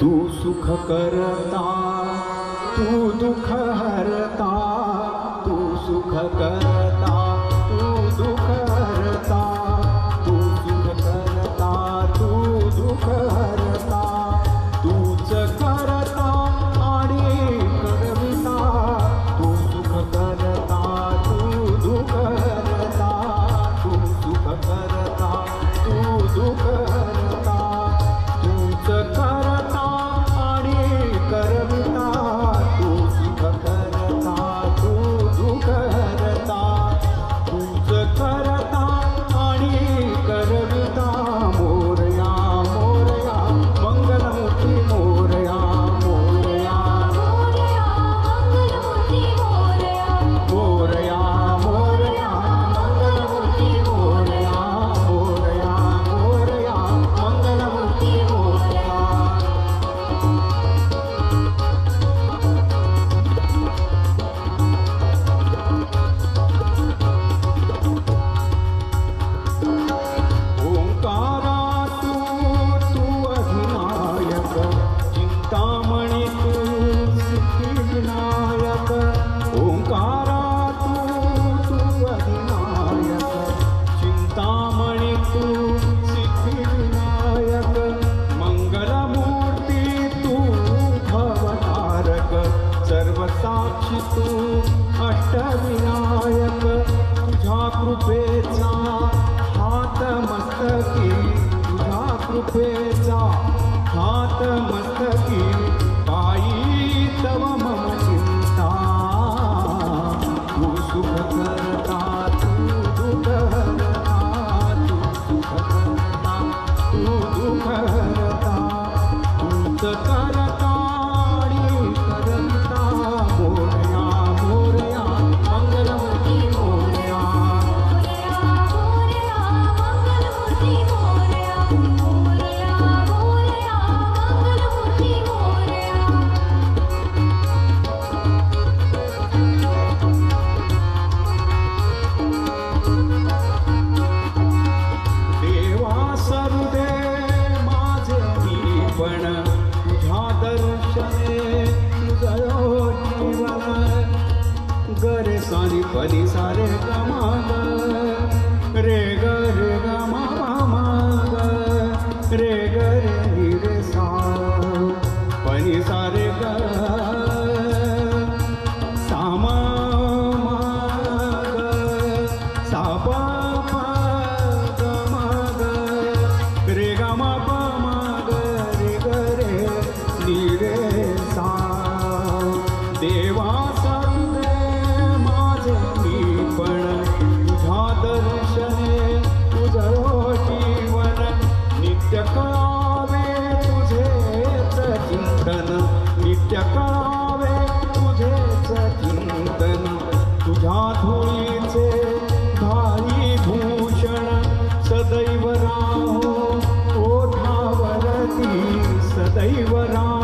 तू सुख करता तू दुख हरता तू सुख कर साक्षी तू अष्टविनायक तुझ्या कृपेचा हात मस्तकी तुझ्या कृपेचा हात मस्तकी पायी तव मम चिंता. तू सुख करता तू दुख हरता तू सुख करता तू दुख हरता तू तर गरे सारी पदी सारे गमा रे ग रे ग मा रे ग रे चिंतन नित्य करावे तुझेच चिंतन तुझ्या धुळीचे भारी भूषण सदैव राहो ओठावरती सदैव राहो.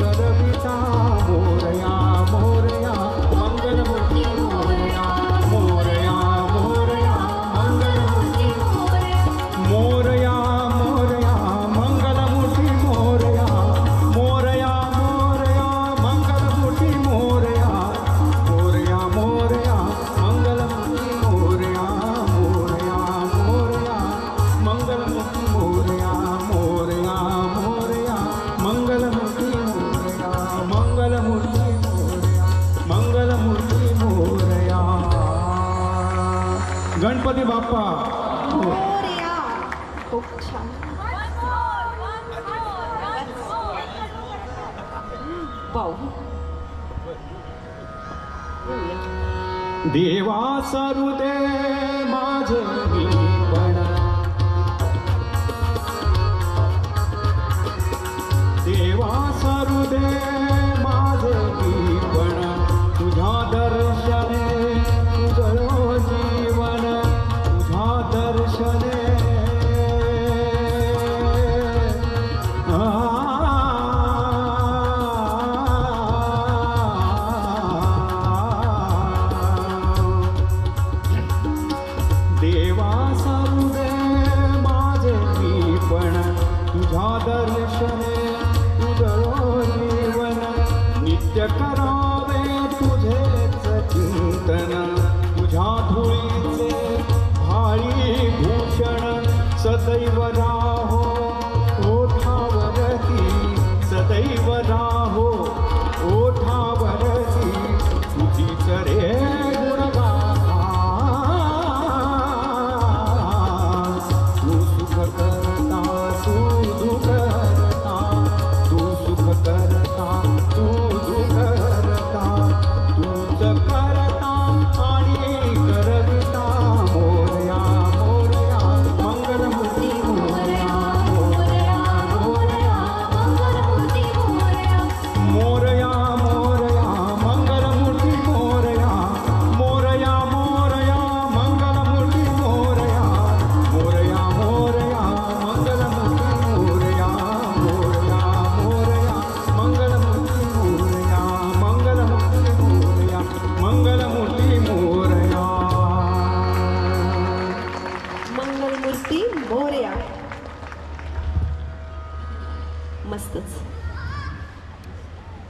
करविता मोरया मोर बाप्पा. मोरया खूप छान पाहू देवा नित्य करावे तुझेच चिंतन तुझ्या धुळीचे भाळी भूषण सदैव